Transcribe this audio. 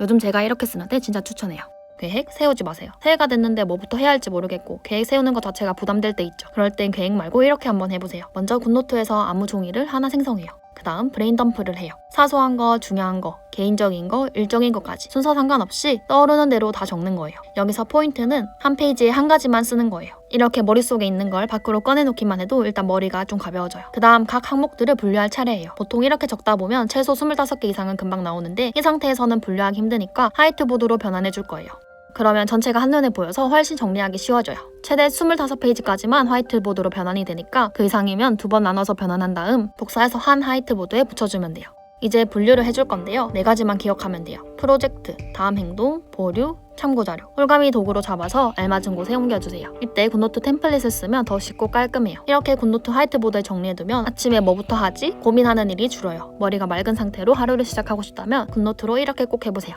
요즘 제가 이렇게 쓰는데 진짜 추천해요. 계획 세우지 마세요. 새해가 됐는데 뭐부터 해야 할지 모르겠고 계획 세우는 것 자체가 부담될 때 있죠. 그럴 땐 계획 말고 이렇게 한번 해보세요. 먼저 굿노트에서 아무 종이를 하나 생성해요. 그 다음 브레인 덤프를 해요. 사소한 거, 중요한 거, 개인적인 거, 일적인 것까지 순서 상관없이 떠오르는 대로 다 적는 거예요. 여기서 포인트는 한 페이지에 한 가지만 쓰는 거예요. 이렇게 머릿속에 있는 걸 밖으로 꺼내놓기만 해도 일단 머리가 좀 가벼워져요. 그 다음 각 항목들을 분류할 차례예요. 보통 이렇게 적다 보면 최소 25개 이상은 금방 나오는데 이 상태에서는 분류하기 힘드니까 화이트보드로 변환해 줄 거예요. 그러면 전체가 한눈에 보여서 훨씬 정리하기 쉬워져요. 최대 25페이지까지만 화이트보드로 변환이 되니까 그 이상이면 두 번 나눠서 변환한 다음 복사해서 한 화이트보드에 붙여주면 돼요. 이제 분류를 해줄 건데요. 네 가지만 기억하면 돼요. 프로젝트, 다음 행동, 보류, 참고자료. 홀가미 도구로 잡아서 알맞은 곳에 옮겨주세요. 이때 굿노트 템플릿을 쓰면 더 쉽고 깔끔해요. 이렇게 굿노트 화이트보드에 정리해두면 아침에 뭐부터 하지? 고민하는 일이 줄어요. 머리가 맑은 상태로 하루를 시작하고 싶다면 굿노트로 이렇게 꼭 해보세요.